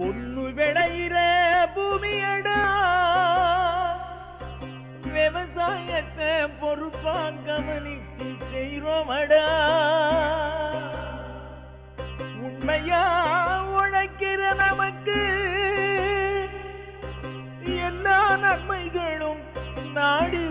பொண்ணு விளையிற பூமியடா. விவசாயத்தை பொறுப்பா கவனித்து செய்றோமடா. உண்மையா உழைக்கிற நமக்கு எல்லா நன்மைகளும் நாடி